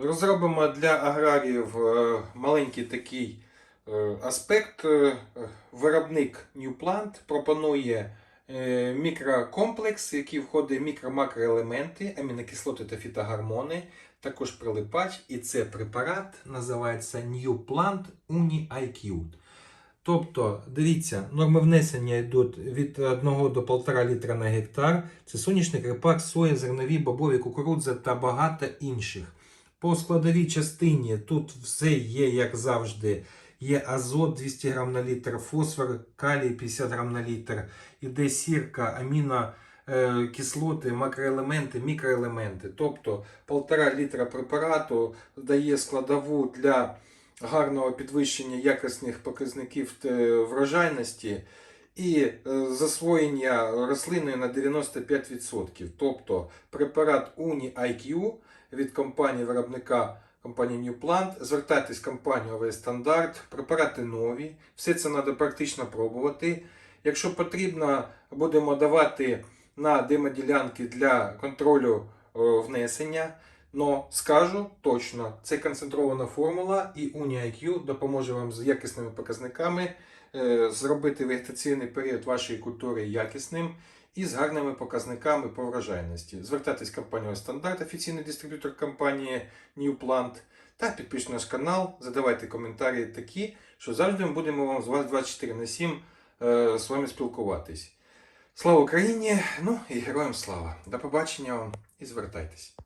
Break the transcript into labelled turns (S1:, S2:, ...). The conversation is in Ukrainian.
S1: Розробимо для аграріїв е, маленький такий е, аспект. Е, Виробник Newplant пропонує мікрокомплекс, який входить мікро-макроелементи, амінокислоти та фітогормони, також прилипач. І це препарат називається Newplant Uni IQ. Тобто, дивіться, норми внесення йдуть від 1 до 1,5 літра на гектар. Це соняшник, репак, соя, зернові, бобові, кукурудза та багато інших. По складовій частині тут все є, як завжди. Є азот 200 грам на літр, фосфор, калій 50 грам на літр, іде сірка, аміно, е, кислоти, макроелементи, мікроелементи. Тобто 1,5 літра препарату дає складову для гарного підвищення якісних показників е, врожайності і е, засвоєння рослини на 95%. Тобто препарат Uni IQ від компанії виробника компанії Newplant. Звертайтесь в компанію ОВС Стандарт, препарати нові. Все це треба практично пробувати. Якщо потрібно, будемо давати на демоділянки для контролю е, внесення. Но скажу точно, це концентрована формула, і UniIQ допоможе вам з якісними показниками е, зробити вегетаційний період вашої культури якісним і з гарними показниками по врожайності. Звертайтесь в компанію Стандарт, офіційний дистриб'ютор компанії Newplant, та підпишіть наш канал, задавайте коментарі такі, що завжди ми будемо вам з вас 24 на 7 е, з вами спілкуватись. Слава Україні! Ну і героям слава! До побачення вам і звертайтесь!